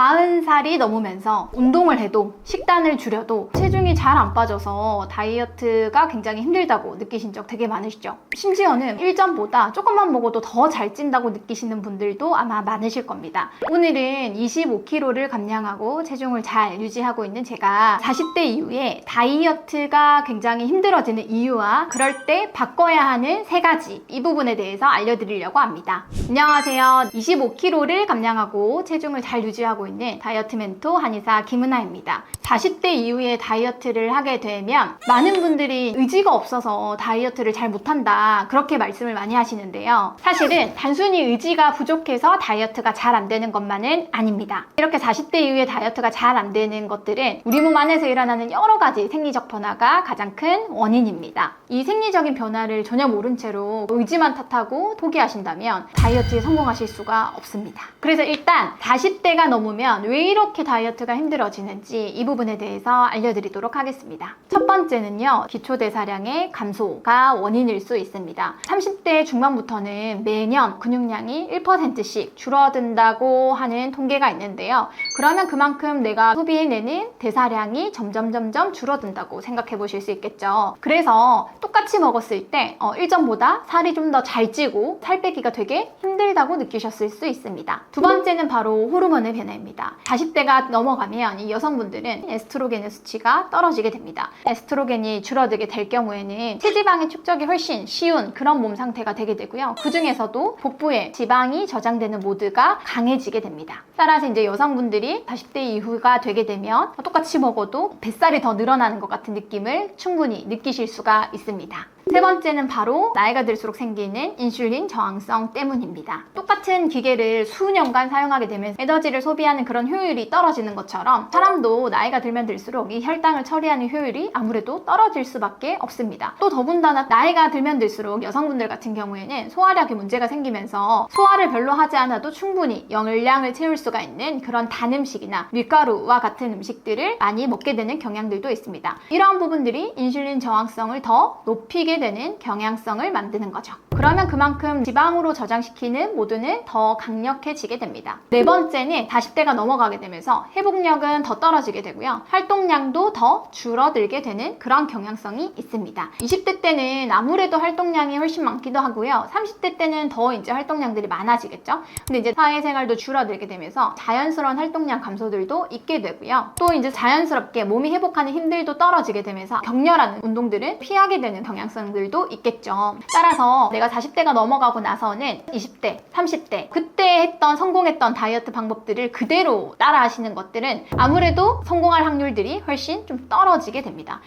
40살이 넘으면서 운동을 해도 식단을 줄여도 체중이 잘 안 빠져서 다이어트가 굉장히 힘들다고 느끼신 적 되게 많으시죠? 심지어는 일전보다 조금만 먹어도 더 잘 찐다고 느끼시는 분들도 아마 많으실 겁니다. 오늘은 25kg를 감량하고 체중을 잘 유지하고 있는 제가 40대 이후에 다이어트가 굉장히 힘들어지는 이유와 그럴 때 바꿔야 하는 세 가지 이 부분에 대해서 알려드리려고 합니다. 안녕하세요. 25kg를 감량하고 체중을 잘 유지하고 있는 다이어트 멘토 한의사 김은아입니다. 40대 이후에 다이어트를 하게 되면 많은 분들이 의지가 없어서 다이어트를 잘 못한다 그렇게 말씀을 많이 하시는데요. 사실은 단순히 의지가 부족해서 다이어트가 잘 안 되는 것만은 아닙니다. 이렇게 40대 이후에 다이어트가 잘 안 되는 것들은 우리 몸 안에서 일어나는 여러 가지 생리적 변화가 가장 큰 원인입니다. 이 생리적인 변화를 전혀 모른 채로 의지만 탓하고 포기하신다면 다이어트에 성공하실 수가 없습니다. 그래서 일단 40대가 넘으면 왜 이렇게 다이어트가 힘들어지는지 이 부분에 대해서 알려드리도록 하겠습니다. 첫 번째는요, 기초대사량의 감소가 원인일 수 있습니다. 30대 중반부터는 매년 근육량이 1%씩 줄어든다고 하는 통계가 있는데요. 그러면 그만큼 내가 소비해내는 대사량이 점점 점점 줄어든다고 생각해 보실 수 있겠죠. 그래서 똑같이 먹었을 때 어, 일전보다 살이 좀 더 잘 찌고 살 빼기가 되게 힘들다고 느끼셨을 수 있습니다. 두 번째는 바로 호르몬의 변화 입니다. 40대가 넘어가면 이 여성분들은 에스트로겐의 수치가 떨어지게 됩니다. 에스트로겐이 줄어들게 될 경우에는 체지방의 축적이 훨씬 쉬운 그런 몸 상태가 되게 되고요. 그 중에서도 복부에 지방이 저장되는 모드가 강해지게 됩니다. 따라서 이제 여성분들이 40대 이후가 되게 되면 똑같이 먹어도 뱃살이 더 늘어나는 것 같은 느낌을 충분히 느끼실 수가 있습니다. 세 번째는 바로 나이가 들수록 생기는 인슐린 저항성 때문입니다. 똑같은 기계를 수년간 사용하게 되면 에너지를 소비하는 그런 효율이 떨어지는 것처럼 사람도 나이가 들면 들수록 이 혈당을 처리하는 효율이 아무래도 떨어질 수밖에 없습니다. 또 더군다나 나이가 들면 들수록 여성분들 같은 경우에는 소화력에 문제가 생기면서 소화를 별로 하지 않아도 충분히 영양을 채울 수가 있는 그런 단 음식이나 밀가루와 같은 음식들을 많이 먹게 되는 경향들도 있습니다. 이러한 부분들이 인슐린 저항성을 더 높이게 되는 경향성을 만드는 거죠. 그러면 그만큼 지방으로 저장시키는 모드는 더 강력해지게 됩니다. 네 번째는 40대가 넘어가게 되면서 회복력은 더 떨어지게 되고요. 활동량도 더 줄어들게 되는 그런 경향성이 있습니다. 20대 때는 아무래도 활동량이 훨씬 많기도 하고요. 30대 때는 더 이제 활동량들이 많아지겠죠. 근데 이제 사회생활도 줄어들게 되면서 자연스러운 활동량 감소들도 있게 되고요. 또 이제 자연스럽게 몸이 회복하는 힘들도 떨어지게 되면서 격렬한 운동들은 피하게 되는 경향성들도 있겠죠. 따라서 내가 40대가 넘어가고 나서는 20대, 30대 그때 했던 성공했던 다이어트 방법들을 그대로 따라 하시는 것들은 아무래도 성공할 확률들이 훨씬 좀 떨어지게 됩니다.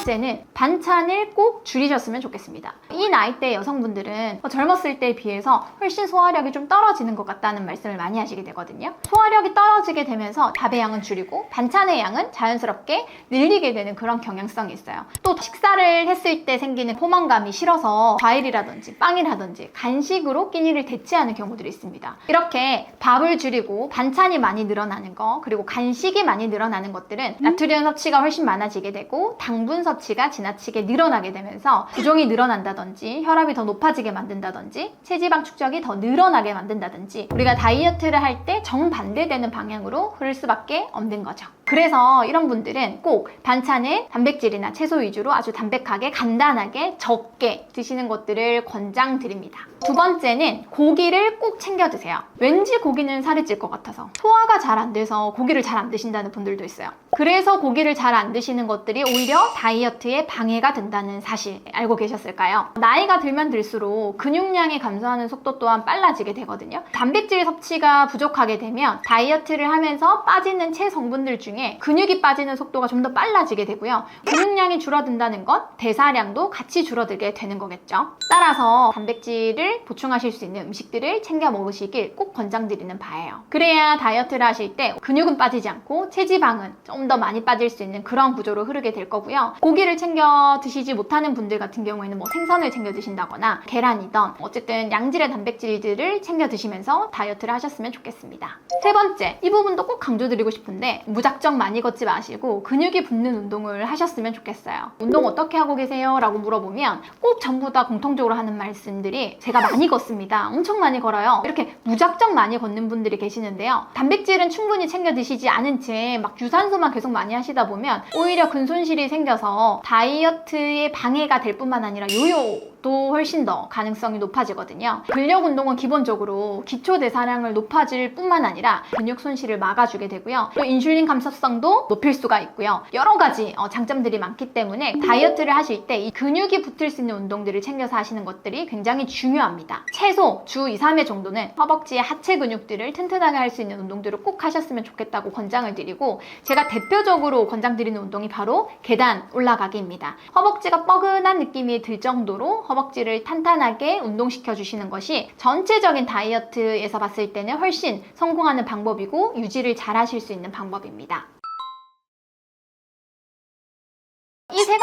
번째는 반찬을 꼭 줄이셨으면 좋겠습니다. 이 나이대 여성분들은 젊었을 때에 비해서 훨씬 소화력이 좀 떨어지는 것 같다는 말씀을 많이 하시게 되거든요. 소화력이 떨어지게 되면서 밥의 양은 줄이고 반찬의 양은 자연스럽게 늘리게 되는 그런 경향성이 있어요. 또 식사를 했을 때 생기는 포만감이 싫어서 과일이라든지 빵이라든지 간식으로 끼니를 대체하는 경우들이 있습니다. 이렇게 밥을 줄이고 반찬이 많이 늘어나는 거 그리고 간식이 많이 늘어나는 것들은 나트륨 섭취가 훨씬 많아지게 되고 당분 섭취 가 지나치게 늘어나게 되면서 부종이 늘어난다든지 혈압이 더 높아지게 만든다든지 체지방 축적이 더 늘어나게 만든다든지 우리가 다이어트를 할 때 정반대되는 방향으로 흐를 수밖에 없는 거죠. 그래서 이런 분들은 꼭 반찬은 단백질이나 채소 위주로 아주 담백하게 간단하게 적게 드시는 것들을 권장드립니다. 두 번째는 고기를 꼭 챙겨 드세요. 왠지 고기는 살이 찔 것 같아서 소화가 잘 안 돼서 고기를 잘 안 드신다는 분들도 있어요. 그래서 고기를 잘 안 드시는 것들이 오히려 다이어트에 방해가 된다는 사실 알고 계셨을까요? 나이가 들면 들수록 근육량이 감소하는 속도 또한 빨라지게 되거든요. 단백질 섭취가 부족하게 되면 다이어트를 하면서 빠지는 체성분들 중에 근육이 빠지는 속도가 좀 더 빨라지게 되고요. 근육량이 줄어든다는 것, 대사량도 같이 줄어들게 되는 거겠죠. 따라서 단백질을 보충하실 수 있는 음식들을 챙겨 먹으시길 꼭 권장드리는 바예요. 그래야 다이어트를 하실 때 근육은 빠지지 않고 체지방은 좀 더 많이 빠질 수 있는 그런 구조로 흐르게 될 거고요. 고기를 챙겨 드시지 못하는 분들 같은 경우에는 뭐 생선을 챙겨 드신다거나 계란이든 어쨌든 양질의 단백질들을 챙겨 드시면서 다이어트를 하셨으면 좋겠습니다. 세 번째, 이 부분도 꼭 강조드리고 싶은데 무작정 무작정 많이 걷지 마시고 근육이 붙는 운동을 하셨으면 좋겠어요. 운동 어떻게 하고 계세요? 라고 물어보면 꼭 전부 다 공통적으로 하는 말씀들이 제가 많이 걷습니다. 엄청 많이 걸어요. 이렇게 무작정 많이 걷는 분들이 계시는데요. 단백질은 충분히 챙겨 드시지 않은 채 막 유산소만 계속 많이 하시다 보면 오히려 근손실이 생겨서 다이어트에 방해가 될 뿐만 아니라 요요도 훨씬 더 가능성이 높아지거든요. 근력 운동은 기본적으로 기초 대사량을 높아질 뿐만 아니라 근육 손실을 막아주게 되고요. 또 인슐린 감소 성도 높일 수가 있고요. 여러 가지 어, 장점들이 많기 때문에 다이어트를 하실 때 이 근육이 붙을 수 있는 운동들을 챙겨서 하시는 것들이 굉장히 중요합니다. 최소 주 2, 3회 정도는 허벅지의 하체 근육들을 튼튼하게 할 수 있는 운동들을 꼭 하셨으면 좋겠다고 권장을 드리고 제가 대표적으로 권장드리는 운동이 바로 계단 올라가기입니다. 허벅지가 뻐근한 느낌이 들 정도로 허벅지를 탄탄하게 운동시켜 주시는 것이 전체적인 다이어트에서 봤을 때는 훨씬 성공하는 방법이고 유지를 잘 하실 수 있는 방법입니다.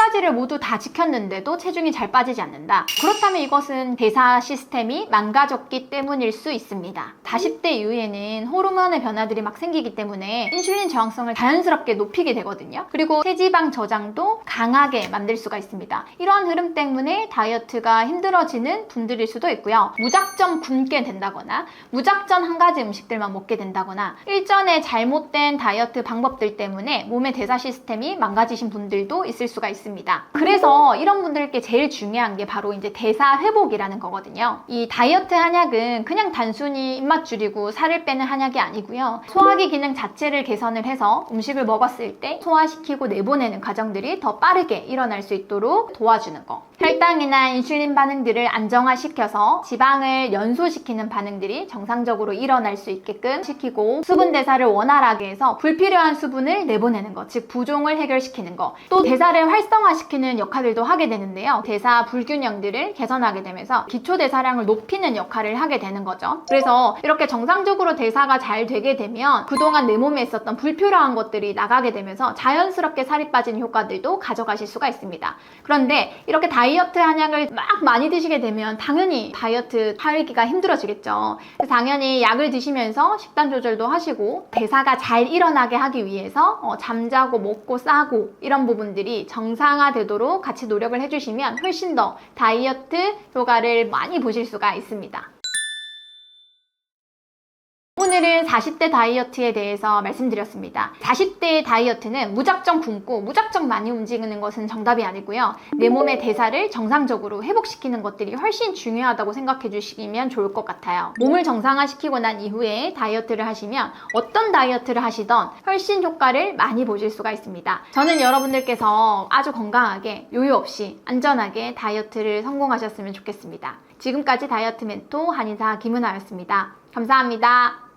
가지를 모두 다 지켰는데도 체중이 잘 빠지지 않는다. 그렇다면 이것은 대사 시스템이 망가졌기 때문일 수 있습니다. 40대 이후에는 호르몬의 변화들이 막 생기기 때문에 인슐린 저항성을 자연스럽게 높이게 되거든요. 그리고 체지방 저장도 강하게 만들 수가 있습니다. 이러한 흐름 때문에 다이어트가 힘들어지는 분들일 수도 있고요. 무작정 굶게 된다거나 무작정 한 가지 음식들만 먹게 된다거나 일전에 잘못된 다이어트 방법들 때문에 몸의 대사 시스템이 망가지신 분들도 있을 수가 있습니다. 그래서 이런 분들께 제일 중요한 게 바로 이제 대사 회복이라는 거거든요. 이 다이어트 한약은 그냥 단순히 입맛 줄이고 살을 빼는 한약이 아니고요. 소화기 기능 자체를 개선을 해서 음식을 먹었을 때 소화시키고 내보내는 과정들이 더 빠르게 일어날 수 있도록 도와주는 거. 혈당이나 인슐린 반응들을 안정화시켜서 지방을 연소시키는 반응들이 정상적으로 일어날 수 있게끔 시키고 수분 대사를 원활하게 해서 불필요한 수분을 내보내는 것, 즉 부종을 해결시키는 것. 또 대사를 활성화 시키는 역할들도 하게 되는데요. 대사 불균형들을 개선하게 되면서 기초 대사량을 높이는 역할을 하게 되는 거죠. 그래서 이렇게 정상적으로 대사가 잘 되게 되면 그동안 내 몸에 있었던 불필요한 것들이 나가게 되면서 자연스럽게 살이 빠지는 효과들도 가져가실 수가 있습니다. 그런데 이렇게 다이어트 한약을 막 많이 드시게 되면 당연히 다이어트 하기가 힘들어지겠죠. 당연히 약을 드시면서 식단 조절도 하시고 대사가 잘 일어나게 하기 위해서 어, 잠자고 먹고 싸고 이런 부분들이 정상화되도록 같이 노력을 해주시면 훨씬 더 다이어트 효과를 많이 보실 수가 있습니다. 오늘은 40대 다이어트에 대해서 말씀드렸습니다. 40대의 다이어트는 무작정 굶고 무작정 많이 움직이는 것은 정답이 아니고요. 내 몸의 대사를 정상적으로 회복시키는 것들이 훨씬 중요하다고 생각해 주시면 좋을 것 같아요. 몸을 정상화시키고 난 이후에 다이어트를 하시면 어떤 다이어트를 하시던 훨씬 효과를 많이 보실 수가 있습니다. 저는 여러분들께서 아주 건강하게 요요 없이 안전하게 다이어트를 성공하셨으면 좋겠습니다. 지금까지 다이어트 멘토 한의사 김은아였습니다. 감사합니다.